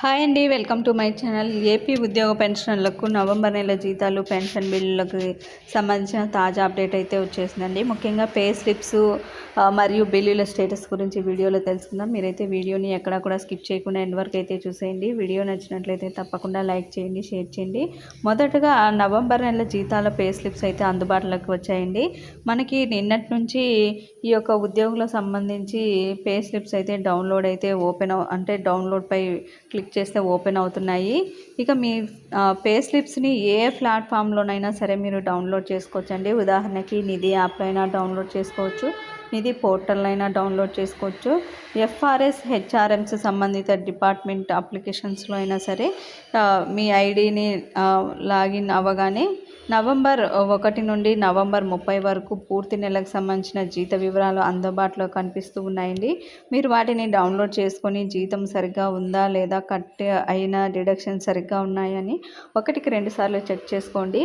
Hi అండి welcome to my channel. AP ఉద్యోగ పెన్షన్లకు నవంబర్ నెల జీతాలు పెన్షన్ బిల్లులకు సంబంధించిన తాజా అప్డేట్ అయితే వచ్చేసిందండి. ముఖ్యంగా పే స్లిప్స్ మరియు బిల్లుల స్టేటస్ గురించి వీడియోలో తెలుసుకుందాం. మీరైతే వీడియోని ఎక్కడ కూడా స్కిప్ చేయకుండా ఎండ్ వరకు అయితే చూసేయండి. వీడియో నచ్చినట్లయితే తప్పకుండా లైక్ చేయండి షేర్ చేయండి. మొదటగా నవంబర్ నెల జీతాల పే స్లిప్స్ అయితే అందుబాటులోకి వచ్చాయండి. మనకి నిన్నటి నుంచి ఈ యొక్క ఉద్యోగులకు సంబంధించి పే స్లిప్స్ అయితే డౌన్లోడ్ అయితే ఓపెన్ అంటే డౌన్లోడ్పై క్లిక్ క్లిక్ చేస్తే ఓపెన్ అవుతున్నాయి. ఇక మీ పే స్లిప్స్ని ఏ ప్లాట్ఫామ్లోనైనా సరే మీరు డౌన్లోడ్ చేసుకోవచ్చండి. ఉదాహరణకి నిధి యాప్లో అయినా డౌన్లోడ్ చేసుకోవచ్చు నిధి పోర్టల్ అయినా డౌన్లోడ్ చేసుకోవచ్చు. ఎఫ్ఆర్ఎస్ హెచ్ఆర్ఎంస్ సంబంధిత డిపార్ట్మెంట్ అప్లికేషన్స్లో అయినా సరే మీ ఐడిని లాగిన్ అవ్వగానే నవంబర్ ఒకటి నుండి నవంబర్ ముప్పై వరకు పూర్తి నెలకు సంబంధించిన జీత వివరాలు అందుబాటులో కనిపిస్తూ ఉన్నాయండి. మీరు వాటిని డౌన్లోడ్ చేసుకొని జీతం సరిగ్గా ఉందా లేదా కట్ అయిన డిడక్షన్ సరిగ్గా ఉన్నాయని ఒకటికి రెండు సార్లు చెక్ చేసుకోండి.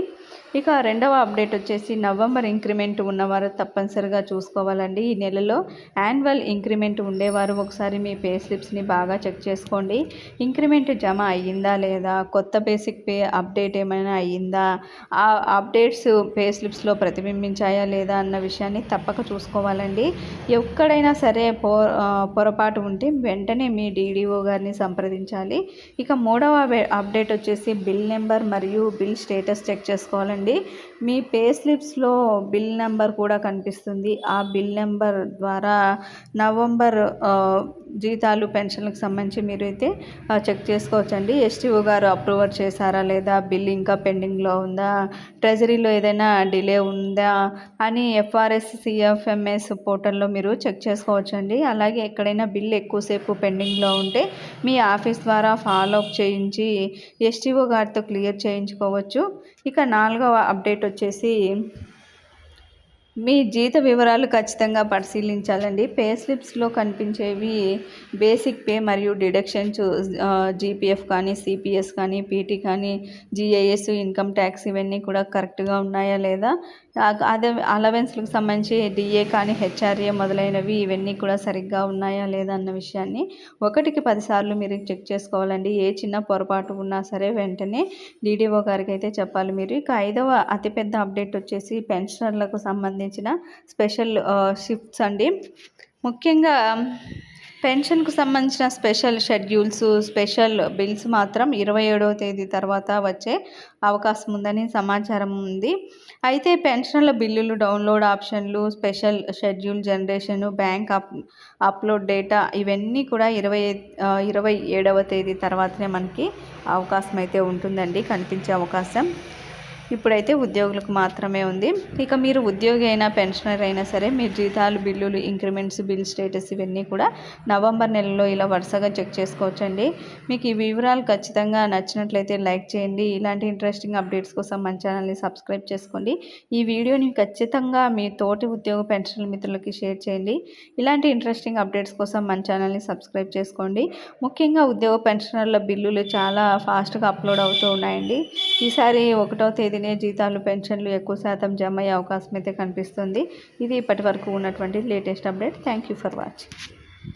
ఇక రెండవ అప్డేట్ వచ్చేసి నవంబర్ ఇంక్రిమెంట్ ఉన్నవారు తప్పనిసరిగా చూసుకోవాలండి. ఈ నెలలో యాన్యువల్ ఇంక్రిమెంట్ ఉండేవారు ఒకసారి మీ పే స్లిప్స్ని బాగా చెక్ చేసుకోండి. ఇంక్రిమెంట్ జమ అయ్యిందా లేదా కొత్త బేసిక్ పే అప్డేట్ ఏమైనా అయ్యిందా ఆ అప్డేట్స్ పే స్లిప్స్లో ప్రతిబింబించాయా లేదా అన్న విషయాన్ని తప్పక చూసుకోవాలండి. ఎక్కడైనా సరే పొ పొరపాటు ఉంటే వెంటనే మీ డీడీఓ గారిని సంప్రదించాలి. ఇక మూడవ అప్డేట్ వచ్చేసి బిల్ నెంబర్ మరియు బిల్ స్టేటస్ చెక్ చేసుకోవాలండి. మీ పే స్లిప్స్లో బిల్ నెంబర్ కూడా కనిపిస్తుంది. ఆ బిల్ నెంబర్ ద్వారా నవంబర్ జీతాలు పెన్షన్లకు సంబంధించి మీరు అయితే చెక్ చేసుకోవచ్చండి. ఎస్టీఓ గారు అప్రూవర్ చేశారా లేదా బిల్ ఇంకా పెండింగ్లో ఉందా ట్రెజరీలో ఏదైనా డిలే ఉందా అని ఎఫ్ఆర్ఎస్ సిఎఫ్ఎంఎస్ పోర్టల్లో మీరు చెక్ చేసుకోవచ్చండి. అలాగే ఎక్కడైనా బిల్ ఎక్కువసేపు పెండింగ్లో ఉంటే మీ ఆఫీస్ ద్వారా ఫాలో అప్ చేయించి ఎస్టీఓ గారితో క్లియర్ చేయించుకోవచ్చు. ఇక నాలుగవ అప్డేట్ వచ్చేసి మీ జీత వివరాలు ఖచ్చితంగా పరిశీలించాలండి. పే స్లిప్స్లో కనిపించేవి బేసిక్ పే మరియు డిడక్షన్స్ జీపీఎఫ్ కానీ సిపిఎస్ కానీ పీటీ కానీ జిఐఎస్ ఇన్కమ్ ట్యాక్స్ ఇవన్నీ కూడా కరెక్ట్గా ఉన్నాయా లేదా? అదే అలవెన్స్లకు సంబంధించి డిఏ కానీ హెచ్ఆర్ఏ మొదలైనవి ఇవన్నీ కూడా సరిగ్గా ఉన్నాయా లేదా అన్న విషయాన్ని ఒకటికి పదిసార్లు మీరు చెక్ చేసుకోవాలండి. ఏ చిన్న పొరపాటు ఉన్నా సరే వెంటనే డీడీఓ గారికి అయితే చెప్పాలి మీరు. ఇక ఐదవ అతిపెద్ద అప్డేట్ వచ్చేసి పెన్షనర్లకు సంబంధించిన స్పెషల్ షిఫ్ట్స్ అండి. ముఖ్యంగా పెన్షన్కు సంబంధించిన స్పెషల్ షెడ్యూల్స్ స్పెషల్ బిల్స్ మాత్రం ఇరవై ఏడవ తేదీ తర్వాత వచ్చే అవకాశం ఉందని సమాచారం ఉంది. అయితే పెన్షన్ల బిల్లులు డౌన్లోడ్ ఆప్షన్లు special schedule generation bank up upload data ఇవన్నీ కూడా ఇరవై ఇరవై ఏడవ తేదీ తర్వాతనే మనకి అవకాశం అయితే ఉంటుందండి కనిపించే అవకాశం. ఇప్పుడైతే ఉద్యోగులకు మాత్రమే ఉంది. ఇక మీరు ఉద్యోగి అయినా పెన్షనర్ అయినా సరే మీరు జీతాలు బిల్లులు ఇంక్రిమెంట్స్ బిల్ స్టేటస్ ఇవన్నీ కూడా నవంబర్ నెలలో ఇలా వరుసగా చెక్ చేసుకోవచ్చండి. మీకు ఈ వివరాలు ఖచ్చితంగా నచ్చినట్లయితే లైక్ చేయండి. ఇలాంటి ఇంట్రెస్టింగ్ అప్డేట్స్ కోసం మన ఛానల్ని సబ్స్క్రైబ్ చేసుకోండి. ఈ వీడియోని ఖచ్చితంగా మీ తోటి ఉద్యోగ పెన్షన్ మిత్రులకి షేర్ చేయండి. ఇలాంటి ఇంట్రెస్టింగ్ అప్డేట్స్ కోసం మన ఛానల్ని సబ్స్క్రైబ్ చేసుకోండి. ముఖ్యంగా ఉద్యోగ పెన్షనర్ల బిల్లులు చాలా ఫాస్ట్గా అప్లోడ్ అవుతూ ఉన్నాయండి. ఈసారి ఒకటో తేదీ తేదీనే జీతాలు పెన్షన్లు ఎక్కువ శాతం జమ అయ్యే అవకాశం అయితే కనిపిస్తుంది. ఇది ఇప్పటి వరకు ఉన్నటువంటి latest update. Thank you for watching